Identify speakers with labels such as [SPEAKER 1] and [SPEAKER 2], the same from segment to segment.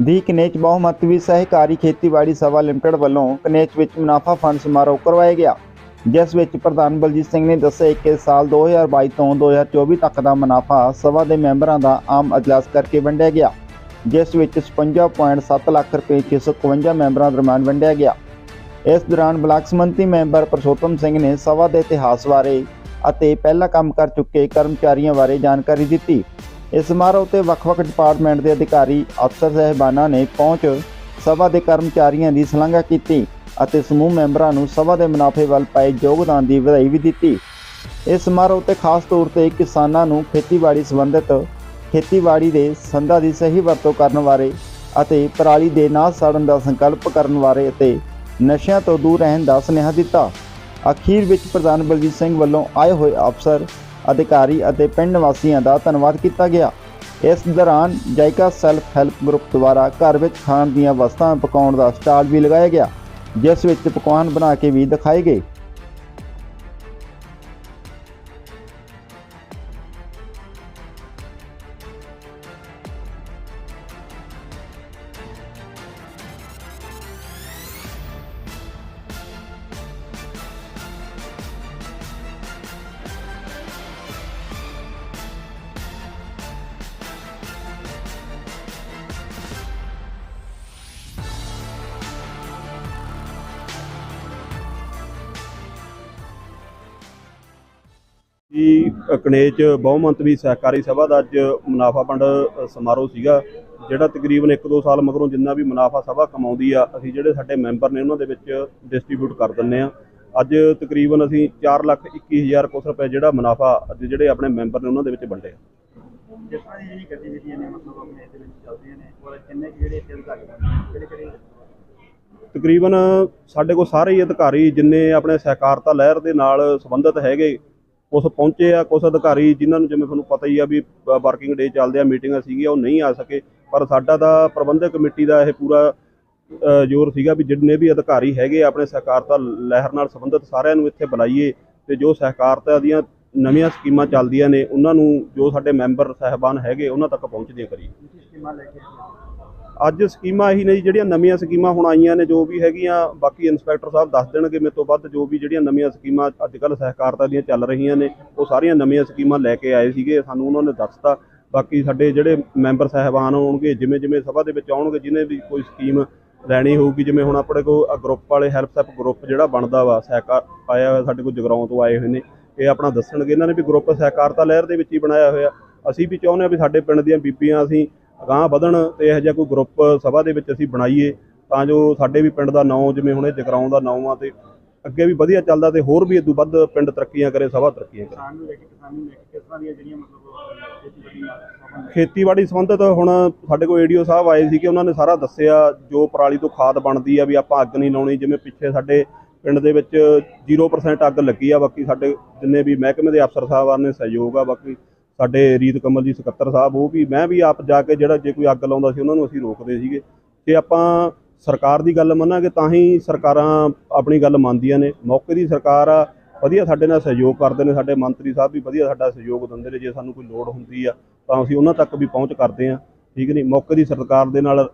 [SPEAKER 1] ਦੀ ਕਨੇਚ ਬਹੁਮਤਵੀ ਸਹਿਕਾਰੀ ਖੇਤੀਬਾੜੀ ਸਭਾ ਲਿਮਟਿਡ ਵੱਲੋਂ ਕਨੇਚ ਵਿੱਚ ਮੁਨਾਫਾ ਫੰਡ ਸਮਾਰੋਹ ਕਰਵਾਇਆ ਗਿਆ, ਜਿਸ ਵਿੱਚ ਪ੍ਰਧਾਨ ਬਲਜੀਤ ਸਿੰਘ ਨੇ ਦੱਸਿਆ ਕਿ ਸਾਲ 2022 ਤੋਂ 2024 ਤੱਕ ਦਾ ਮੁਨਾਫਾ ਸਭਾ ਦੇ ਮੈਂਬਰਾਂ ਦਾ ਆਮ ਅਜਲਾਸ ਕਰਕੇ ਵੰਡਿਆ ਗਿਆ, ਜਿਸ ਵਿੱਚ 55.7 ਲੱਖ ਰੁਪਏ 651 ਮੈਂਬਰਾਂ ਦਰਮਿਆਨ ਵੰਡਿਆ ਗਿਆ। ਇਸ ਦੌਰਾਨ ਬਲਾਕ ਸਮੰਤੀ ਮੈਂਬਰ ਪ੍ਰਸ਼ੋਤਮ ਸਿੰਘ ਨੇ ਸਭਾ ਦੇ ਇਤਿਹਾਸ ਬਾਰੇ ਅਤੇ ਪਹਿਲਾਂ ਕੰਮ ਕਰ ਚੁੱਕੇ ਕਰਮਚਾਰੀਆਂ ਬਾਰੇ ਜਾਣਕਾਰੀ ਦਿੱਤੀ। ਇਸ ਸਮਾਰੋਹ ਤੇ ਵੱਖ-ਵੱਖ ਡਿਪਾਰਟਮੈਂਟ ਦੇ ਅਧਿਕਾਰੀ, ਅਫਸਰ ਸਹਿਬਾਨਾਂ ਨੇ ਪਹੁੰਚ ਸਭਾ ਦੇ ਕਰਮਚਾਰੀਆਂ ਦੀ ਸ਼ਲਾਘਾ ਕੀਤੀ ਅਤੇ ਸਮੂਹ ਮੈਂਬਰਾਂ ਨੂੰ ਸਭਾ ਦੇ ਮੁਨਾਫੇ ਵੱਲ ਪਾਏ ਯੋਗਦਾਨ ਦੀ ਵਧਾਈ ਵੀ ਦਿੱਤੀ। ਇਸ ਸਮਾਰੋਹ ਤੇ ਖਾਸ ਤੌਰ ਤੇ ਕਿਸਾਨਾਂ ਨੂੰ ਖੇਤੀਬਾੜੀ ਸੰਬੰਧਿਤ ਖੇਤੀਬਾੜੀ ਦੇ ਸੰਦਾਂ ਦੀ ਸਹੀ ਵਰਤੋਂ ਕਰਨ ਬਾਰੇ ਅਤੇ ਪਰਾਲੀ ਦੇ ਨਾ ਸਾੜਨ ਦਾ ਸੰਕਲਪ ਕਰਨ ਬਾਰੇ ਅਤੇ ਨਸ਼ਿਆਂ ਤੋਂ ਦੂਰ ਰਹਿਣ ਦਾ ਸੁਨੇਹਾ ਦਿੱਤਾ। ਅਖੀਰ ਵਿੱਚ ਪ੍ਰਧਾਨ ਬਲਜੀਤ ਸਿੰਘ ਵੱਲੋਂ ਆਏ ਹੋਏ ਅਫਸਰ ਅਧਿਕਾਰੀ ਅਤੇ ਪਿੰਡ ਵਾਸੀਆਂ ਦਾ ਧੰਨਵਾਦ ਕੀਤਾ ਗਿਆ। ਇਸ ਦੌਰਾਨ ਜਾਇਕਾ ਸੈਲਫ ਹੈਲਪ ਗਰੁੱਪ ਦੁਆਰਾ ਘਰ ਵਿੱਚ ਖਾਣ ਦੀਆਂ ਵਸਤਾਂ ਪਕਾਉਣ ਦਾ ਸਟਾਲ ਵੀ ਲਗਾਇਆ ਗਿਆ, ਜਿਸ ਵਿੱਚ ਪਕਵਾਨ ਬਣਾ ਕੇ ਵੀ ਦਿਖਾਏ ਗਏ।
[SPEAKER 2] ਜੀ ਕਨੇਜ ਬਹੁਮੰਤਵੀ ਸਹਿਕਾਰੀ ਸਭਾ ਦਾ ਅੱਜ ਮੁਨਾਫਾ ਵੰਡ ਅ, ਸਮਾਰੋਹ ਸੀਗਾ ਜਿਹੜਾ ਤਕਰੀਬਨ 1-2 ਸਾਲ ਮਗਰੋਂ ਜਿੰਨਾ ਵੀ ਮੁਨਾਫਾ ਸਭਾ ਕਮਾਉਂਦੀ ਆ ਅਸੀਂ ਜਿਹੜੇ ਸਾਡੇ ਮੈਂਬਰ ਨੇ ਉਹਨਾਂ ਦੇ ਵਿੱਚ ਡਿਸਟ੍ਰੀਬਿਊਟ ਕਰ ਦਿੰਨੇ ਆ। ਅੱਜ ਤਕਰੀਬਨ ਅਸੀਂ 421000 ਕੁਛ ਰੁਪਏ ਜਿਹੜਾ ਮੁਨਾਫਾ ਅੱਜ ਜਿਹੜੇ ਆਪਣੇ ਮੈਂਬਰ ਨੇ ਉਹਨਾਂ ਦੇ ਵਿੱਚ ਵੰਡੇ
[SPEAKER 3] ਜਿਸ ਤਰ੍ਹਾਂ ਦੀ ਜਿਹੜੀ ਗਤੀਵਿਧੀਆਂ ਨੇ ਮਤਲਬ ਆਪਣੇ ਇਹਦੇ ਵਿੱਚ ਚੱਲਦੀਆਂ ਨੇ ਔਰ ਕਿੰਨੇ ਕੁ ਜਿਹੜੇ ਇੱਥੇ ਅਧਿਕਾਰੀ ਨੇ ਕਿਹੜੇ ਕਿਹੜੇ?
[SPEAKER 2] ਤਕਰੀਬਨ ਸਾਡੇ ਕੋਲ ਸਾਰੇ ਹੀ ਅਧਿਕਾਰੀ ਜਿੰਨੇ ਆਪਣੇ ਸਹਿਕਾਰਤਾ ਲਹਿਰ ਦੇ ਨਾਲ ਸੰਬੰਧਿਤ ਹੈਗੇ ਕੁਛ ਪਹੁੰਚੇ ਆ, ਕੁਛ ਅਧਿਕਾਰੀ ਜਿਨ੍ਹਾਂ ਨੂੰ ਜਿਵੇਂ ਤੁਹਾਨੂੰ ਪਤਾ ਹੀ ਆ ਵੀ ਵਰਕਿੰਗ ਡੇ ਚੱਲਦੇ ਆ, ਮੀਟਿੰਗਾਂ ਸੀਗੀਆਂ, ਉਹ ਨਹੀਂ ਆ ਸਕੇ। ਪਰ ਸਾਡਾ ਤਾਂ ਪ੍ਰਬੰਧਕ ਕਮੇਟੀ ਦਾ ਇਹ ਪੂਰਾ ਜ਼ੋਰ ਸੀਗਾ ਵੀ ਜਿੰਨੇ ਵੀ ਅਧਿਕਾਰੀ ਹੈਗੇ ਆ, ਆਪਣੇ ਸਹਿਕਾਰਤਾ ਲਹਿਰ ਨਾਲ ਸੰਬੰਧਿਤ ਸਾਰਿਆਂ ਨੂੰ ਇੱਥੇ ਬੁਲਾਈਏ ਤੇ ਜੋ ਸਹਿਕਾਰਤਾ ਦੀਆਂ ਨਵੀਆਂ ਸਕੀਮਾਂ ਚੱਲਦੀਆਂ ਨੇ, ਉਹਨਾਂ ਨੂੰ ਜੋ ਸਾਡੇ ਮੈਂਬਰ, ਸਹਿਬਾਨ ਹੈਗੇ, ਉਹਨਾਂ ਤੱਕ ਪਹੁੰਚਦੀਆਂ ਕਰੀਏ।
[SPEAKER 3] ਕੀ
[SPEAKER 2] ਅੱਜ ਸਕੀਮਾਂ ਇਹੀ ਨੇ ਜੀ, ਜਿਹੜੀਆਂ ਨਵੀਆਂ ਸਕੀਮਾਂ ਹੁਣ ਆਈਆਂ ਨੇ, ਜੋ ਵੀ ਹੈਗੀਆਂ, ਬਾਕੀ ਇਨਸਪੈਕਟਰ ਸਾਹਿਬ ਦੱਸ ਦੇਣਗੇ ਮੇਰੇ ਤੋਂ ਵੱਧ, ਜੋ ਵੀ ਜਿਹੜੀਆਂ ਨਵੀਆਂ ਸਕੀਮਾਂ ਅੱਜ ਕੱਲ੍ਹ ਸਹਿਕਾਰਤਾ ਦੀਆਂ ਚੱਲ ਰਹੀਆਂ ਨੇ, ਉਹ ਸਾਰੀਆਂ ਨਵੀਆਂ ਸਕੀਮਾਂ ਲੈ ਕੇ ਆਏ ਸੀਗੇ, ਸਾਨੂੰ ਉਹਨਾਂ ਨੇ ਦੱਸਤਾ। ਬਾਕੀ ਸਾਡੇ ਜਿਹੜੇ ਮੈਂਬਰ ਸਾਹਿਬਾਨ ਹੋਣਗੇ ਜਿਵੇਂ ਜਿਵੇਂ ਸਭਾ ਦੇ ਵਿੱਚ ਆਉਣਗੇ, ਜਿਹਨੇ ਵੀ ਕੋਈ ਸਕੀਮ ਲੈਣੀ ਹੋਊਗੀ, ਜਿਵੇਂ ਹੁਣ ਆਪਣੇ ਕੋਲ ਗਰੁੱਪ ਵਾਲੇ ਹੈਲਪ ਸੈਪ ਗਰੁੱਪ ਜਿਹੜਾ ਬਣਦਾ ਵਾ ਸਹਿਕਾਰ ਆਇਆ ਹੋਇਆ ਸਾਡੇ ਕੋਲ ਜਗਰਾਉਂ ਤੋਂ ਆਏ ਹੋਏ ਨੇ, ਇਹ ਆਪਣਾ ਦੱਸਣਗੇ। ਇਹਨਾਂ ਨੇ ਵੀ ਗਰੁੱਪ ਸਹਿਕਾਰਤਾ ਲਹਿਰ ਦੇ ਵਿੱਚ ਹੀ ਬਣਾਇਆ ਹੋਇਆ। ਅਸੀਂ ਵੀ ਚਾਹੁੰਦੇ ਹਾਂ ਵੀ ਸਾਡੇ ਪਿੰਡ ਦੀਆਂ ਬੀਬੀਆਂ, ਅਸੀਂ ਅਗਾਂਹ ਵਧਣ ਤੇ ਇਹੋ ਜਿਹਾ ਕੋਈ ਗਰੁੱਪ ਸਭਾ ਦੇ ਵਿੱਚ ਅਸੀਂ ਬਣਾਈਏ ਤਾਂ ਜੋ ਸਾਡੇ ਵੀ ਪਿੰਡ ਦਾ ਨਾਂ ਜਿਵੇਂ ਹੁਣ ਇਹ ਜਗਰਾਉਂ ਦਾ ਨਾਂ ਆ ਤੇ ਅੱਗੇ ਵੀ ਵਧੀਆ ਚੱਲਦਾ ਤੇ ਹੋਰ ਵੀ ਇਦੋਂ ਵੱਧ ਪਿੰਡ ਤਰੱਕੀਆਂ ਕਰੇ ਸਭਾ ਤਰੱਕੀਆਂ ਕਰੇ।
[SPEAKER 3] ਕਿਸਾਨ ਨੂੰ ਲੈ ਕੇ ਕਿਸਾਨ ਨੂੰ ਲੈ ਕੇ ਕਿਸ ਤਰ੍ਹਾਂ ਦੀਆਂ ਜਿਹੜੀਆਂ ਮਤਲਬ ਖੇਤੀਬਾੜੀ ਨਾਲ ਸੰਬੰਧਿਤ
[SPEAKER 2] ਖੇਤੀਬਾੜੀ ਸੰਬੰਧਿਤ ਹੁਣ ਸਾਡੇ ਕੋਲ ਏਡੀਓ ਸਾਹਿਬ ਆਏ ਸੀ ਕਿ ਉਹਨਾਂ ਨੇ ਸਾਰਾ ਦੱਸਿਆ ਜੋ ਪਰਾਲੀ ਤੋਂ ਖਾਦ ਬਣਦੀ ਆ ਵੀ ਆਪਾਂ ਅੱਗ ਨਹੀਂ ਲਾਉਣੀ ਜਿਵੇਂ ਪਿੱਛੇ ਸਾਡੇ ਪਿੰਡ ਦੇ ਵਿੱਚ 0% ਅੱਗ ਲੱਗੀ ਆ ਬਾਕੀ ਸਾਡੇ ਜਿੰਨੇ ਵੀ ਮਹਿਕਮੇ ਦੇ ਅਫਸਰ ਸਾਹਿਬਾਨ ਨੇ ਸਹਿਯੋਗ ਆ ਬਾਕੀ ਸਾਡੇ ਰੀਤ ਕਮਲ ਜੀ ਸਕੱਤਰ ਸਾਹਿਬ, ਉਹ ਵੀ, ਮੈਂ ਵੀ ਆਪ ਜਾ ਕੇ ਜਿਹੜਾ ਜੇ ਕੋਈ ਅੱਗ ਲਾਉਂਦਾ ਸੀ, ਉਹਨਾਂ ਨੂੰ ਅਸੀਂ ਰੋਕਦੇ ਸੀਗੇ। ਤੇ ਆਪਾਂ ਸਰਕਾਰ ਦੀ ਗੱਲ ਮੰਨਾਂਗੇ, ਤਾਂ ਹੀ ਸਰਕਾਰਾਂ ਆਪਣੀ ਗੱਲ ਮੰਨਦੀਆਂ ਨੇ। ਮੌਕੇ ਦੀ ਸਰਕਾਰ ਆ, ਵਧੀਆ ਸਾਡੇ ਨਾਲ ਸਹਿਯੋਗ ਕਰਦੇ ਨੇ, ਸਾਡੇ ਮੰਤਰੀ ਸਾਹਿਬ ਵੀ ਵਧੀਆ ਸਾਡਾ ਸਹਿਯੋਗ ਦਿੰਦੇ ਨੇ, ਜੇ ਸਾਨੂੰ ਕੋਈ ਲੋੜ ਹੁੰਦੀ ਆ, ਤਾਂ ਅਸੀਂ ਉਹਨਾਂ ਤੱਕ ਵੀ ਪਹੁੰਚ ਕਰਦੇ ਆ ਠੀਕ ਨਹੀਂ? ਮੌਕੇ ਦੀ ਸਰਕਾਰ ਦੇ ਨਾਲ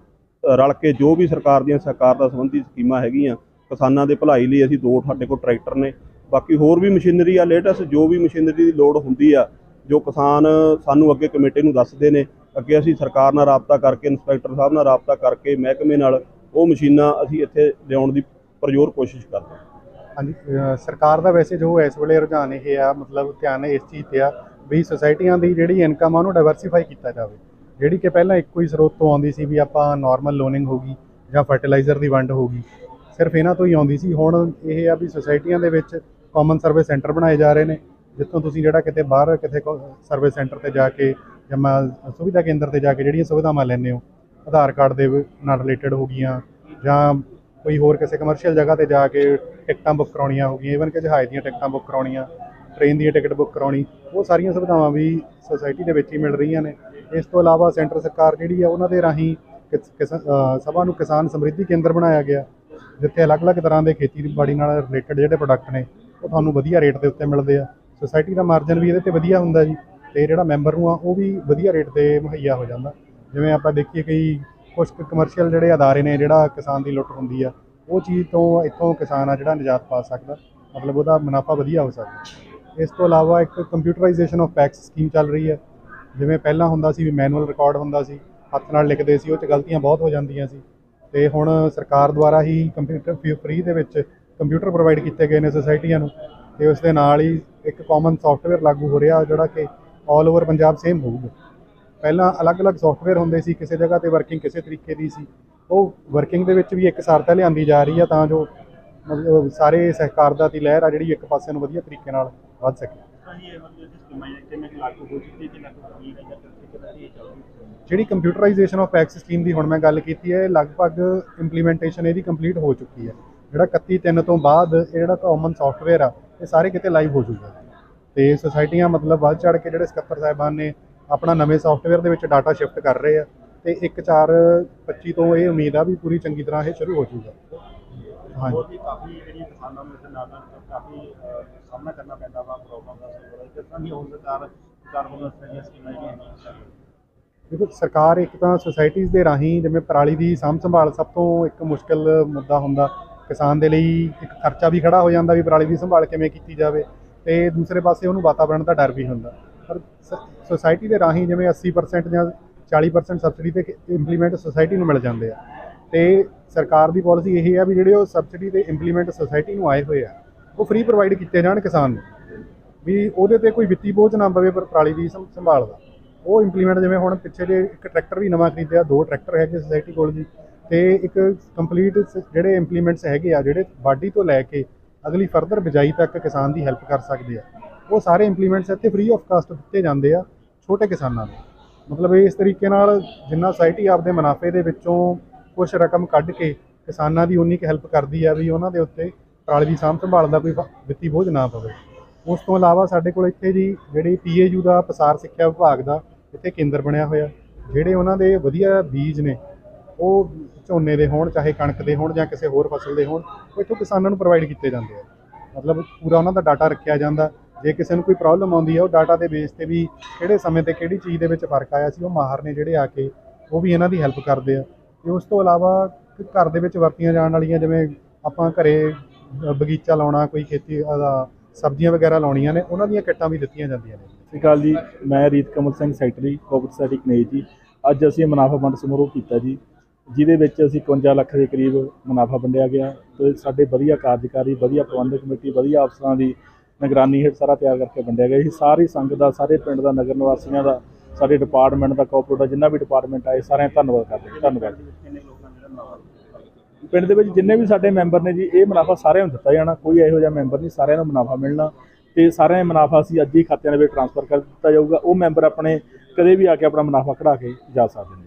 [SPEAKER 2] ਰਲ ਕੇ ਜੋ ਵੀ ਸਰਕਾਰ ਦੀਆਂ ਸਰਕਾਰ ਦਾ ਸੰਬੰਧੀ ਸਕੀਮਾਂ ਹੈਗੀਆਂ, ਕਿਸਾਨਾਂ ਦੇ ਭਲਾਈ ਲਈ ਅਸੀਂ ਦੋ ਸਾਡੇ ਕੋਲ ਟਰੈਕਟਰ ਨੇ। ਬਾਕੀ ਹੋਰ ਵੀ ਮਸ਼ੀਨਰੀ ਆ, ਲੇਟੈਸਟ ਜੋ ਵੀ ਮਸ਼ੀਨਰੀ ਦੀ ਲੋੜ ਹੁੰਦੀ ਆ ਜੋ ਕਿਸਾਨ ਸਾਨੂੰ ਅੱਗੇ ਕਮੇਟੀ ਨੂੰ ਦੱਸਦੇ ਨੇ, ਅੱਗੇ ਅਸੀਂ ਸਰਕਾਰ ਨਾਲ ਰਾਬਤਾ ਕਰਕੇ, ਇੰਸਪੈਕਟਰ ਸਾਹਿਬ ਨਾਲ ਰਾਬਤਾ ਕਰਕੇ, ਮਹਿਕਮੇ ਨਾਲ ਉਹ ਮਸ਼ੀਨਾਂ ਅਸੀਂ ਇੱਥੇ ਲਿਆਉਣ ਦੀ ਪਰਜ਼ੋਰ ਕੋਸ਼ਿਸ਼ ਕਰਦੇ ਹਾਂ।
[SPEAKER 4] ਹਾਂਜੀ ਸਰਕਾਰ ਦਾ ਵੈਸੇ ਜੋ ਇਸ ਵੇਲੇ ਰੁਝਾਨ ਇਹ ਆ, ਮਤਲਬ ਧਿਆਨ ਇਸ ਚੀਜ਼ ਤੇ ਆ ਵੀ ਸੁਸਾਇਟੀਆਂ ਦੀ ਜਿਹੜੀ ਇਨਕਮ ਆ ਉਹਨੂੰ ਡਾਈਵਰਸਿਫਾਈ ਕੀਤਾ ਜਾਵੇ। ਜਿਹੜੀ ਕਿ ਪਹਿਲਾਂ ਇੱਕੋ ਹੀ ਸਰੋਤ ਤੋਂ ਆਉਂਦੀ ਸੀ ਵੀ ਆਪਾਂ ਨਾਰਮਲ ਲੋਨਿੰਗ ਹੋਗੀ ਜਾਂ ਫਰਟੀਲਾਈਜ਼ਰ ਦੀ ਵੰਡ ਹੋਗੀ ਸਿਰਫ ਇਹਨਾਂ ਤੋਂ ਹੀ ਆਉਂਦੀ ਸੀ। ਹੁਣ ਇਹ ਆ ਵੀ ਸੁਸਾਇਟੀਆਂ ਦੇ ਵਿੱਚ ਕਾਮਨ ਸਰਵਿਸ ਸੈਂਟਰ ਬਣਾਏ ਜਾ ਰਹੇ ਨੇ। ਜਿੱਥੋਂ ਤੁਸੀਂ ਜਿਹੜਾ ਕਿਤੇ ਬਾਹਰ ਕਿਤੇ ਸਰਵਿਸ ਸੈਂਟਰ ਤੇ ਜਾ ਕੇ ਜਾਂ ਮੈਂ ਸੁਵਿਧਾ ਕੇਂਦਰ ਤੇ ਜਾ ਕੇ ਜਿਹੜੀਆਂ ਸੁਵਿਧਾਵਾਂ ਲੈਂਦੇ ਹੋ, ਆਧਾਰ ਕਾਰਡ ਦੇ ਨਾਲ ਰਿਲੇਟਡ ਹੋ ਗਈਆਂ ਜਾਂ ਕੋਈ ਹੋਰ ਕਿਸੇ ਕਮਰਸ਼ੀਅਲ ਜਗ੍ਹਾ ਤੇ ਜਾ ਕੇ ਟਿਕਟਾਂ ਬੁੱਕ ਕਰਾਉਣੀਆਂ ਹੋ ਗਈਆਂ ਈਵਨ ਕਿ ਜਹਾਜ਼ ਦੀਆਂ ਟਿਕਟਾਂ ਬੁੱਕ ਕਰਾਉਣੀਆਂ ਟ੍ਰੇਨ ਦੀ ਟਿਕਟ ਬੁੱਕ ਕਰਾਉਣੀ, ਉਹ ਸਾਰੀਆਂ ਸੁਵਿਧਾਵਾਂ ਵੀ ਸੁਸਾਇਟੀ ਦੇ ਵਿੱਚ ਹੀ ਮਿਲ ਰਹੀਆਂ ਨੇ। ਇਸ ਤੋਂ ਇਲਾਵਾ ਸੈਂਟਰ ਸਰਕਾਰ ਜਿਹੜੀ ਆ ਉਹਨਾਂ ਦੇ ਰਾਹੀਂ ਕਿਸ- ਕਿਸ- ਸਭਾ ਨੂੰ ਕਿਸਾਨ ਸਮਰਿੱਧੀ ਕੇਂਦਰ ਬਣਾਇਆ ਗਿਆ, ਜਿੱਥੇ ਅਲੱਗ-ਅਲੱਗ ਤਰ੍ਹਾਂ ਦੇ ਖੇਤੀਬਾੜੀ ਨਾਲ ਰਿਲੇਟਡ ਜਿਹੜੇ ਪ੍ਰੋਡਕਟ ਨੇ, ਉਹ ਤੁਹਾਨੂੰ ਵਧੀਆ ਰੇਟ ਦੇ ਉੱਤੇ ਮਿਲਦੇ ਆ। ਸੁਸਾਇਟੀ ਦਾ ਮਾਰਜਨ ਵੀ ਇਹਦੇ ਤੇ ਵਧੀਆ ਹੁੰਦਾ ਜੀ ਤੇ ਜਿਹੜਾ ਮੈਂਬਰ ਨੂੰ ਆ, ਉਹ ਵੀ ਵਧੀਆ ਰੇਟ ਤੇ ਮੁਹੱਈਆ ਹੋ ਜਾਂਦਾ। ਜਿਵੇਂ ਆਪਾਂ ਦੇਖੀਏ ਕਈ ਕੁਝ ਕਮਰਸ਼ੀਅਲ ਜਿਹੜੇ ਅਦਾਰੇ ਨੇ, ਜਿਹੜਾ ਕਿਸਾਨ ਦੀ ਲੁੱਟ ਹੁੰਦੀ ਆ, ਉਹ ਚੀਜ਼ ਤੋਂ ਇੱਥੋਂ ਕਿਸਾਨ ਆ ਜਿਹੜਾ ਨਿਜਾਤ ਪਾ ਸਕਦਾ, ਮਤਲਬ ਉਹਦਾ ਮੁਨਾਫਾ ਵਧੀਆ ਹੋ ਸਕਦਾ। ਇਸ ਤੋਂ ਇਲਾਵਾ ਇੱਕ ਕੰਪਿਊਟਰਾਈਜੇਸ਼ਨ ਆਫ ਪੈਕਸ ਸਕੀਮ ਚੱਲ ਰਹੀ ਹੈ ਜਿਵੇਂ ਪਹਿਲਾਂ ਹੁੰਦਾ ਸੀ ਵੀ ਮੈਨੂਅਲ ਰਿਕਾਰਡ ਹੁੰਦਾ ਸੀ, ਹੱਥ ਨਾਲ ਲਿਖਦੇ ਸੀ, ਉਹ 'ਚ ਗਲਤੀਆਂ ਬਹੁਤ ਹੋ ਜਾਂਦੀਆਂ ਸੀ। ਤੇ ਹੁਣ ਸਰਕਾਰ ਦੁਆਰਾ ਹੀ ਕੰਪਿਊਟਰ ਫ੍ਰੀ ਦੇ ਵਿੱਚ ਕੰਪਿਊਟਰ ਪ੍ਰੋਵਾਈਡ ਕੀਤੇ ਗਏ ਨੇ ਸੁਸਾਇਟੀਆਂ ਨੂੰ, ਤੇ ਉਸ ਦੇ ਨਾਲ ਹੀ ਇੱਕ ਕਾਮਨ ਸੌਫਟਵੇਅਰ ਲਾਗੂ ਹੋ ਰਿਹਾ ਜਿਹੜਾ ਕਿ 올 ਓਵਰ ਪੰਜਾਬ ਸੇਮ ਹੋਊਗਾ। ਪਹਿਲਾਂ ਅਲੱਗ-ਅਲੱਗ ਸੌਫਟਵੇਅਰ ਹੁੰਦੇ ਸੀ, ਕਿਸੇ ਜਗ੍ਹਾ ਤੇ ਵਰਕਿੰਗ ਕਿਸੇ ਤਰੀਕੇ ਦੀ ਸੀ। ਉਹ ਵਰਕਿੰਗ ਦੇ ਵਿੱਚ ਵੀ ਇੱਕ ਸਾਰਤਾ ਲਿਆਂਦੀ ਜਾ ਰਹੀ ਆ ਤਾਂ ਜੋ ਮਤਲਬ ਸਾਰੇ ਸਹਿਕਾਰਤਾ ਦੀ ਲਹਿਰ ਆ ਜਿਹੜੀ ਇੱਕ ਪਾਸੇ ਨੂੰ ਵਧੀਆ ਤਰੀਕੇ ਨਾਲ ਵੱਧ ਸਕੇ। ਜਿਹੜੀ ਕੰਪਿਊਟਰਾਈਜੇਸ਼ਨ ਆਫ ਪੈਕਸ ਸਕੀਮ ਦੀ ਹੁਣ ਮੈਂ ਗੱਲ ਕੀਤੀ ਹੈ, ਇਹ ਲਗਭਗ ਇੰਪਲੀਮੈਂਟੇਸ਼ਨ ਇਹਦੀ ਕੰਪਲੀਟ ਹੋ ਚੁੱਕੀ ਹੈ। ਜਿਹੜਾ 31 3 ਤੋਂ ਬਾਅਦ ਇਹ ਜਿਹੜਾ ਕਾਮਨ ਸੌਫਟਵੇਅਰ ਆ ਇਹ ਸਾਰੇ ਕਿਤੇ ਲਾਈਵ ਹੋ ਜਾਊਗਾ। ਤੇ ਸੁਸਾਇਟੀਆਂ ਮਤਲਬ ਵੱਧ ਚੜ ਕੇ ਜਿਹੜੇ ਸਕੱਤਰ ਸਾਹਿਬਾਨ ਨੇ ਆਪਣਾ ਨਵੇਂ ਸੌਫਟਵੇਅਰ ਦੇ ਵਿੱਚ ਡਾਟਾ ਸ਼ਿਫਟ ਕਰ ਰਹੇ ਆ ਤੇ 1 4 25 ਤੋਂ ਇਹ ਉਮੀਦ ਆ ਵੀ ਪੂਰੀ ਚੰਗੀ ਤਰ੍ਹਾਂ ਇਹ ਸ਼ੁਰੂ ਹੋ ਜਾਊਗਾ। ਹਾਂਜੀ।
[SPEAKER 3] ਕਾਫੀ ਜਿਹੜੀਆਂ ਕਿਸਾਨਾਂ ਨੂੰ ਇਸ ਦੇ ਨਾਲ ਨਾਲ ਕਾਫੀ ਅਹ, ਸਾਹਮਣਾ ਕਰਨਾ ਪੈਂਦਾ ਵਾ ਪ੍ਰੋਬਲਮ ਦਾ ਸੋ ਕਿਸ ਤਰ੍ਹਾਂ ਦੀ ਹੁਣ ਸਰਕਾਰ ਵੱਲੋਂ ਸਕੀਮਾਂ ਜਿਹੜੀਆਂ
[SPEAKER 4] ਦੇਖੋ ਇੱਕ ਤਾਂ ਸੁਸਾਇਟੀਆਂ ਦੇ ਰਾਹੀਂ ਜਿਵੇਂ ਪਰਾਲੀ ਦੀ ਸਾਂਭ ਸੰਭਾਲ ਸਭ ਤੋਂ ਇੱਕ ਮੁਸ਼ਕਲ ਮੁੱਦਾ ਹੁੰਦਾ। ਕਿਸਾਨ ਦੇ ਲਈ ਇੱਕ ਖਰਚਾ ਵੀ ਖੜਾ ਹੋ ਜਾਂਦਾ ਵੀ ਪਰਾਲੀ ਦੀ ਸੰਭਾਲ ਕਿਵੇਂ ਕੀਤੀ ਜਾਵੇ ਤੇ ਦੂਸਰੇ ਪਾਸੇ ਉਹਨੂੰ ਵਾਤਾਵਰਣ ਦਾ ਡਰ ਵੀ ਹੁੰਦਾ। ਪਰ ਸੁਸਾਇਟੀ ਦੇ ਰਾਹੀਂ ਜਿਵੇਂ 80% ਜਾਂ 40% ਸਬਸਿਡੀ ਤੇ ਇੰਪਲੀਮੈਂਟ ਸੁਸਾਇਟੀ ਨੂੰ ਮਿਲ ਜਾਂਦੇ ਆ। ਤੇ ਸਰਕਾਰ ਦੀ ਪਾਲਿਸੀ ਇਹ ਹੈ ਵੀ ਜਿਹੜੇ ਉਹ ਸਬਸਿਡੀ ਤੇ ਇੰਪਲੀਮੈਂਟ ਸੁਸਾਇਟੀ ਨੂੰ ਆਏ ਹੋਏ ਆ, ਉਹ ਫ੍ਰੀ ਪ੍ਰੋਵਾਈਡ ਕੀਤੇ ਜਾਣ ਕਿਸਾਨ ਨੂੰ। ਵੀ ਉਹਦੇ ਤੇ ਕੋਈ ਵਿੱਤੀ ਬੋਝ ਨਾ ਪਵੇ ਪਰ ਪਰਾਲੀ ਦੀ ਸੰਭ- ਸੰਭਾਲ ਦਾ। ਉਹ ਇੰਪਲੀਮੈਂਟ ਜਿਵੇਂ ਹੁਣ ਪਿੱਛੇ ਜੇ ਇੱਕ ਟਰੈਕਟਰ ਵੀ ਨਵਾਂ ਖਰੀਦਿਆ, ਦੋ ਟਰੈਕਟਰ ਹੈਗੇ ਸੁਸਾਇਟੀ ਕੋਲ ਜੀ। ਤੇ ਇੱਕ ਕੰਪਲੀਟ ਜਿਹੜੇ ਇੰਪਲੀਮੈਂਟਸ ਹੈਗੇ ਆ, ਜਿਹੜੇ ਵਾਢੀ ਤੋਂ ਲੈ ਕੇ ਅਗਲੀ ਫਰਦਰ ਬਿਜਾਈ ਤੱਕ ਕਿਸਾਨ ਦੀ ਹੈਲਪ ਕਰ ਸਕਦੇ ਆ, ਉਹ ਸਾਰੇ ਇੰਪਲੀਮੈਂਟਸ ਇੱਥੇ ਫ੍ਰੀ ਆਫ ਕਾਸਟ ਦਿੱਤੇ ਜਾਂਦੇ ਆ ਛੋਟੇ ਕਿਸਾਨਾਂ ਨੂੰ। ਮਤਲਬ ਇਸ ਤਰੀਕੇ ਨਾਲ ਜਿੰਨਾ ਸੋਸਾਇਟੀ ਆਪਦੇ ਮੁਨਾਫੇ ਦੇ ਵਿੱਚੋਂ ਕੁਝ ਰਕਮ ਕੱਢ ਕੇ ਕਿਸਾਨਾਂ ਦੀ ਉਨੀ ਕੁ ਹੈਲਪ ਕਰਦੀ ਆ ਵੀ ਉਹਨਾਂ ਦੇ ਉੱਤੇ ਪਰਾਲੀ ਦੀ ਸਾਂਭ ਸੰਭਾਲ ਦਾ ਕੋਈ ਵਿੱਤੀ ਬੋਝ ਨਾ ਪਵੇ। ਉਸ ਤੋਂ ਇਲਾਵਾ ਸਾਡੇ ਕੋਲ ਇੱਥੇ ਜੀ ਜਿਹੜੀ ਪੀਏਯੂ ਦਾ, ਪਸਾਰ ਸਿੱਖਿਆ ਵਿਭਾਗ ਦਾ ਇੱਥੇ ਕੇਂਦਰ ਬਣਿਆ ਹੋਇਆ, ਜਿਹੜੇ ਉਹਨਾਂ ਦੇ ਵਧੀਆ ਬੀਜ ਨੇ ਉਹ ਝੋਨੇ ਦੇ ਹੋਣ, ਚਾਹੇ ਕਣਕ ਦੇ ਹੋਣ ਜਾਂ ਕਿਸੇ ਹੋਰ ਫਸਲ ਦੇ ਹੋਣ ਉਹ ਇੱਥੋਂ ਕਿਸਾਨਾਂ ਨੂੰ ਪ੍ਰੋਵਾਈਡ ਕੀਤੇ ਜਾਂਦੇ ਆ। ਮਤਲਬ ਪੂਰਾ ਉਹਨਾਂ ਦਾ ਡਾਟਾ ਰੱਖਿਆ ਜਾਂਦਾ। ਜੇ ਕਿਸੇ ਨੂੰ ਕੋਈ ਪ੍ਰੋਬਲਮ ਆਉਂਦੀ ਹੈ ਉਹ ਡਾਟਾ ਦੇ ਬੇਸ ਤੇ ਵੀ ਕਿਹੜੇ ਸਮੇਂ ਤੇ ਕਿਹੜੀ ਚੀਜ਼ ਦੇ ਵਿੱਚ ਫ਼ਰਕ ਆਇਆ ਸੀ, ਉਹ ਮਾਹਰ ਨੇ ਜਿਹੜੇ ਆ ਕੇ, ਉਹ ਵੀ ਇਹਨਾਂ ਦੀ ਹੈਲਪ ਕਰਦੇ ਆ। ਤੇ ਉਸ ਤੋਂ ਇਲਾਵਾ ਘਰ ਦੇ ਵਿੱਚ ਵਰਤੀਆਂ ਜਾਣ ਵਾਲੀਆਂ, ਜਿਵੇਂ ਆਪਾਂ ਘਰੇ ਬਗੀਚਾ ਲਾਉਣਾ, ਕੋਈ ਖੇਤੀ ਦਾ ਸਬਜ਼ੀਆਂ ਵਗੈਰਾ ਲਾਉਣੀਆਂ ਨੇ, ਉਹਨਾਂ ਦੀਆਂ ਕਿੱਟਾਂ ਵੀ ਦਿੱਤੀਆਂ ਜਾਂਦੀਆਂ ਨੇ।
[SPEAKER 5] ਸਤਿ ਸ਼੍ਰੀ ਅਕਾਲ ਜੀ, ਮੈਂ Reet Kamal Singh secretary cooperative society ਨੇ ਜੀ। ਅੱਜ ਅਸੀਂ ਮੁਨਾਫਾ ਵੰਡ ਸਮਾਰੋਹ ਕੀਤਾ ਜੀ। ਜਿਹਦੇ ਵਿੱਚ ਅਸੀਂ 51 ਲੱਖ ਦੇ ਕਰੀਬ ਮੁਨਾਫਾ ਵੰਡਿਆ ਗਿਆ ਤੇ ਸਾਡੇ ਵਧੀਆ ਕਾਰਜਕਾਰੀ, ਵਧੀਆ ਪ੍ਰਬੰਧਕ ਕਮੇਟੀ, ਵਧੀਆ ਅਫਸਰਾਂ ਦੀ ਨਿਗਰਾਨੀ ਹੇਠ ਸਾਰਾ ਤਿਆਰ ਕਰਕੇ ਵੰਡਿਆ ਗਿਆ। ਸੀ ਸਾਰੀ ਸੰਗਤ ਦਾ, ਸਾਰੇ ਪਿੰਡ ਦਾ, ਨਗਰ ਨਿਵਾਸੀਆਂ ਦਾ, ਸਾਡੇ ਡਿਪਾਰਟਮੈਂਟ ਦਾ ਕੋਆਪਰੇਟ ਦਾ, ਜਿੰਨਾ ਵੀ ਡਿਪਾਰਟਮੈਂਟ ਆਏ, ਸਾਰਿਆਂ ਦਾ ਧੰਨਵਾਦ ਕਰਦੇ ਧੰਨਵਾਦ ਜੀ। ਪਿੰਡ ਦੇ ਵਿੱਚ ਜਿੰਨੇ ਵੀ ਸਾਡੇ ਮੈਂਬਰ ਨੇ ਜੀ, ਇਹ ਮੁਨਾਫਾ ਸਾਰਿਆਂ ਨੂੰ ਦਿੱਤਾ ਜਾਣਾ। ਕੋਈ ਇਹੋ ਜਿਹਾ ਮੈਂਬਰ ਨਹੀਂ, ਸਾਰਿਆਂ ਨੂੰ ਮੁਨਾਫਾ ਮਿਲਣਾ ਤੇ ਸਾਰਿਆਂ ਦਾ ਮੁਨਾਫਾ ਅਸੀਂ ਅੱਜ ਹੀ ਖਾਤਿਆਂ ਦੇ ਵਿੱਚ ਟ੍ਰਾਂਸਫਰ ਕਰ ਦਿੱਤਾ ਜਾਊਗਾ। ਉਹ ਮੈਂਬਰ ਆਪਣੇ ਕਦੇ ਵੀ ਆ ਕੇ ਆਪਣਾ ਮੁਨਾਫਾ ਕਢਾ ਕੇ ਜਾ ਸਕਦੇ ਨੇ।